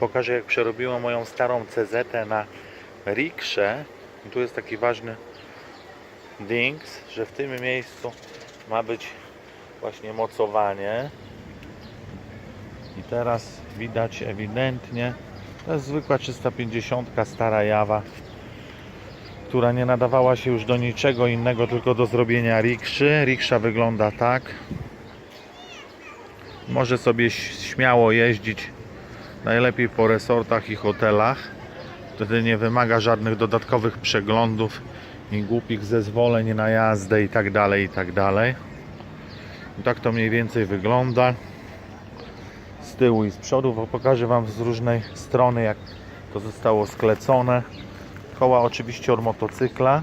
Pokażę jak przerobiłem moją starą CZ na rikszę. Tu jest taki ważny dings, że w tym miejscu ma być właśnie mocowanie. I teraz widać ewidentnie, to jest zwykła 350 stara jawa, która nie nadawała się już do niczego innego, tylko do zrobienia rikszy. Riksza wygląda tak. Może sobie śmiało jeździć najlepiej po resortach i hotelach. Wtedy nie wymaga żadnych dodatkowych przeglądów i głupich zezwoleń na jazdę i tak dalej, i tak dalej. I tak to mniej więcej wygląda z tyłu i z przodu, bo pokażę Wam z różnej strony jak to zostało sklecone. Koła oczywiście od motocykla.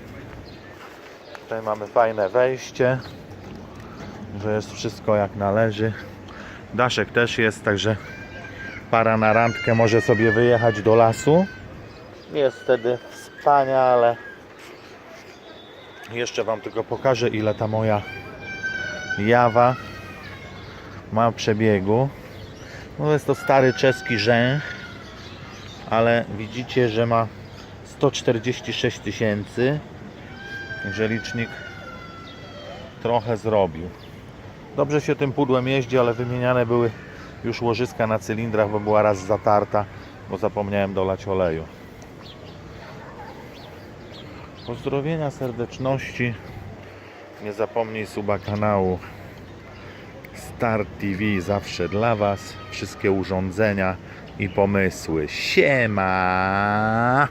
Tutaj mamy fajne wejście, że jest wszystko jak należy. Daszek też jest, także para na randkę może sobie wyjechać do lasu. Jest wtedy wspaniale. Jeszcze Wam tylko pokażę ile ta moja jawa ma przebiegu. No jest to stary czeski rzęch, ale widzicie, że ma 146 tysięcy. Także licznik trochę zrobił. Dobrze się tym pudłem jeździ, ale wymieniane były już łożyska na cylindrach, bo była raz zatarta, bo zapomniałem dolać oleju. Pozdrowienia serdeczności. Nie zapomnij suba kanału Start TV zawsze dla Was. Wszystkie urządzenia i pomysły. Siema!